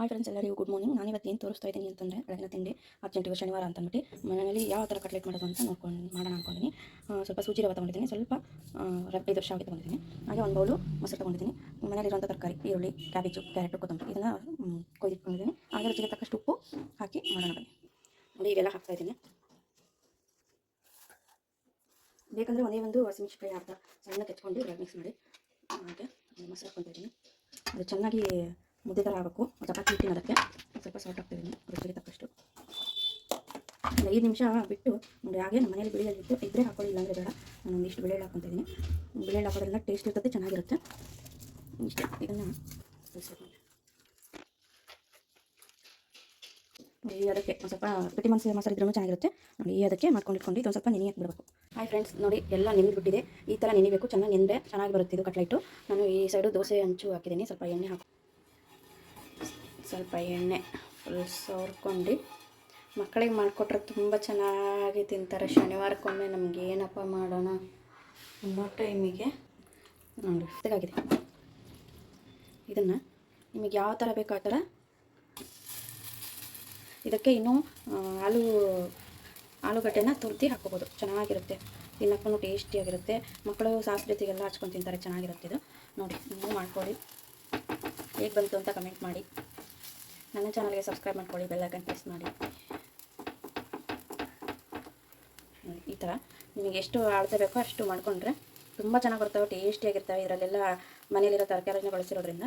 Hi friends ಎಲ್ಲರಿಗೂ good morning ನಾನು ಇವತ್ತು ಏನು ತೋರಿಸ್ತಾ ಇದ್ದೀನಿ ಅಂತಂದರೆ, ಬೆಳಗಿನ ತಿಂಡಿ ಅರ್ಜೆಂಟಿಗೆ ಶನಿವಾರ ಅಂತ ಮನೆಯಲ್ಲಿ ಯಾವ ಥರ ಕಟ್ಲೇಟ್ ಮಾಡೋದು ಅಂತ ನೋಡ್ಕೊಂಡು, ಮಾಡೋಣ ಅಂದ್ಕೊಂಡಿದ್ದೀನಿ ಸ್ವಲ್ಪ ಸೂಜಿ ರವೆ ತೊಗೊಂಡಿದ್ದೀನಿ, ಸ್ವಲ್ಪ ರಬ್ಬೆ ಇದು ಶಾವಿಗೆ ತೊಗೊಂಡಿದ್ದೀನಿ. ಹಾಗೆ ಒಂದು ಬೌಲು ಮೊಸರು ತೊಗೊಂಡಿದ್ದೀನಿ. ಮನೆಯಲ್ಲಿರುವಂಥ ತರಕಾರಿ, ಈರುಳ್ಳಿ, ಕ್ಯಾಬೇಜು, ಕ್ಯಾರೆಟು ಕೊತ್ತಂಬರಿ ಇದನ್ನು ಕೊಯ್ದಿಟ್ಕೊಂಡಿದ್ದೀನಿ. ಹಾಗೆ ರುಚಿಗೆ ತಕ್ಕಷ್ಟು ಉಪ್ಪು ಹಾಕಿ ಮಾಡೋಣ ಬನ್ನಿ. ನೋಡಿ, ಇವೆಲ್ಲ ಹಾಕ್ತಾ ಇದ್ದೀನಿ. ಬೇಕಂದರೆ ಒಂದೇ ಒಂದು ಹಸಿಮೆಣಸಿನ್ಕಾಯಿ ಅರ್ಧ ಸಣ್ಣ ಇದ್ರಾಗ ಮಿಕ್ಸ್ ಮಾಡಿ, ಹಾಗೆ ಮೊಸರು ಹಾಕ್ಕೊತಿದ್ದೀನಿ ಅದು ಚೆನ್ನಾಗಿ ಮುದ್ದೆ ಥರ ಆಗಬೇಕು ಚಪಾತಿ ಹಿಟ್ಟಿನ ಅದಕ್ಕೆ ಸ್ವಲ್ಪ ಸಾಲ್ಟ್ ಹಾಕ್ತಿದ್ದೀನಿ. ರುಚಿಗೆ ತಕ್ಕಷ್ಟು. ಒಂದು ಐದು ನಿಮಿಷ ಬಿಟ್ಟು ನೋಡಿ, ಹಾಗೆ ನಮ್ಮ ಮನೇಲಿ ಬಿಳಿ ಬಿಟ್ಟು ಇಬ್ಬರೇ ಹಾಕೊಳ್ಳಿ ಇಲ್ಲಾಂದರೆ ಬೇಡ. ನಾನು ಒಂದಿಷ್ಟು ಬಿಳಿ ಹಾಕೊತಿದ್ದೀನಿ ಬಿಳಿ ಹಾಕೋದ್ರಿಂದ ಟೇಸ್ಟ್ ಇರ್ತದೆ, ಚೆನ್ನಾಗಿರುತ್ತೆ. ಇಷ್ಟೇ. ಇದನ್ನು ಈ ಅದಕ್ಕೆ ಒಂದು ಸ್ವಲ್ಪ ಗಟ್ಟಿ ಮನಸ್ಸು ಮಸಾಲೆ ಇದ್ರೂ ಚೆನ್ನಾಗಿರುತ್ತೆ. ನೋಡಿ, ಈ ಅದಕ್ಕೆ ಮಾಡ್ಕೊಂಡು ಇಟ್ಕೊಂಡು ಇದೊಂದು ಸ್ವಲ್ಪ ನೆನೆ ಬಿಡಬೇಕು. ಹಾಯ್ ಫ್ರೆಂಡ್ಸ್ ನೋಡಿ, ಎಲ್ಲ ನೆನೆದ್ಬಿಟ್ಟಿದೆ. ಈ ಥರ ನೆನಿಬೇಕು. ಚೆನ್ನಾಗಿ ನೆನೆದ್ರೆ ಚೆನ್ನಾಗಿ ಬರುತ್ತೆ ಇದು ಕಟ್ಲೈಟು. ನಾನು ಈ ಸೈಡು ದೋಸೆ ಹಂಚು ಹಾಕಿದ್ದೀನಿ. ಸ್ವಲ್ಪ ಎಣ್ಣೆ ಹಾಕಿ ಸ್ವಲ್ಪ ಎಣ್ಣೆ ಫುಲ್ ಸೋರ್ಕೊಂಡು ಮಕ್ಕಳಿಗೆ ಮಾಡಿಕೊಟ್ರೆ ತುಂಬ ಚೆನ್ನಾಗಿ ತಿಂತಾರೆ. ಶನಿವಾರಕ್ಕೊಮ್ಮೆ ನಮ್ಗೆ ಏನಪ್ಪ ಮಾಡೋಣ ಅನ್ನೋ ಟೈಮಿಗೆ ನೋಡಿ, ಇದಾಗಿದೆ. ಇದನ್ನು ನಿಮಗೆ ಯಾವ ಥರ ಬೇಕೋ ಆ ಥರ ಇದಕ್ಕೆ ಇನ್ನೂ ಆಲೂ, ಆಲೂಗಡ್ಡೆನ ತುರ್ತಿ ಹಾಕ್ಕೋಬೋದು. ಚೆನ್ನಾಗಿರುತ್ತೆ. ತಿನ್ನಕ್ಕೂ ಟೇಸ್ಟಿಯಾಗಿರುತ್ತೆ. ಮಕ್ಕಳು ಸಾಸ್ ಜೊತೆಗೆಲ್ಲ ಹಚ್ಕೊಂಡು ತಿಂತಾರೆ. ಚೆನ್ನಾಗಿರುತ್ತೆ ಇದು. ನೋಡಿ ನೀವು ಮಾಡ್ಕೊಳ್ಳಿ. ಹೇಗೆ ಬಂತು ಅಂತ ಕಮೆಂಟ್ ಮಾಡಿ. ನನ್ನ ಚಾನಲ್ಗೆ ಸಬ್ಸ್ಕ್ರೈಬ್ ಮಾಡ್ಕೊಳ್ಳಿ ಬೆಲ್ಲೈಕನ್ ಪ್ರೆಸ್ ಮಾಡಿ. ಈ ಥರ. ನಿಮಗೆ ಎಷ್ಟು ಅಳತೆ ಬೇಕೋ ಅಷ್ಟು ಮಾಡಿಕೊಂಡ್ರೆ ತುಂಬ ಚೆನ್ನಾಗಿ ಬರ್ತವೆ ಟೇಸ್ಟಿಯಾಗಿರ್ತವೆ ಇದರಲ್ಲೆಲ್ಲ ಮನೇಲಿರೋ ತರಕಾರಿನ ಬಳಸಿರೋದ್ರಿಂದ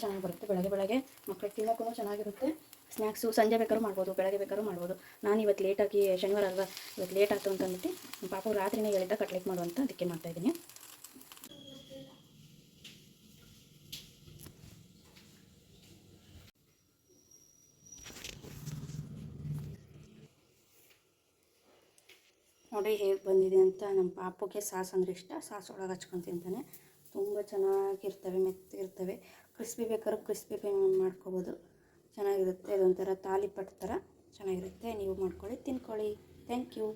ಚೆನ್ನಾಗಿ ಬರುತ್ತೆ. ಬೆಳಗ್ಗೆ ಬೆಳಗ್ಗೆ ಮಕ್ಕಳಿಗೆ ತಿನ್ನೋಕ್ಕೂ ಚೆನ್ನಾಗಿರುತ್ತೆ. ಸ್ನ್ಯಾಕ್ಸು ಸಂಜೆ ಬೇಕಾದ್ರೂ ಮಾಡ್ಬೋದು, ಬೆಳಗ್ಗೆ ಬೇಕಾದ್ರೂ ಮಾಡ್ಬೋದು. ನಾನು ಇವತ್ತು ಲೇಟಾಗಿ ಶನಿವಾರ ಅಲ್ವಾ, ಇವತ್ತು ಲೇಟ್ ಆಯಿತು ಅಂತಂದ್ಬಿಟ್ಟು ಪಾಪ ರಾತ್ರಿನೇ ಹೇಳಿದ್ದ ಕಟ್ಲೆಟ್ ಮಾಡುವಂಥ ಅಂತ ಅದಕ್ಕೆ ಮಾಡ್ತಾಯಿದ್ದೀನಿ ನೋಡಿ ಹೇಗೆ ಬಂದಿದೆ ಅಂತ ನಮ್ಮ ಪಾಪುಗೆ ಸಾಸ್ ಅಂದರೆ ಇಷ್ಟ. ಸಾಸ್ ಒಳಗೆ ಹಚ್ಕೊಂಡು ತಿಂತಾನೆ. ತುಂಬ ಚೆನ್ನಾಗಿರ್ತವೆ ಮೆತ್ತಿರ್ತವೆ ಕ್ರಿಸ್ಪಿ ಬೇಕಾದ್ರೆ ಕ್ರಿಸ್ಪಿ ಮಾಡ್ಕೋಬೋದು. ಚೆನ್ನಾಗಿರುತ್ತೆ. ಅದೊಂಥರ ತಾಲಿಪಟ್ ಥರ ಚೆನ್ನಾಗಿರುತ್ತೆ. ನೀವು ಮಾಡ್ಕೊಳ್ಳಿ, ತಿನ್ಕೊಳ್ಳಿ. Thank you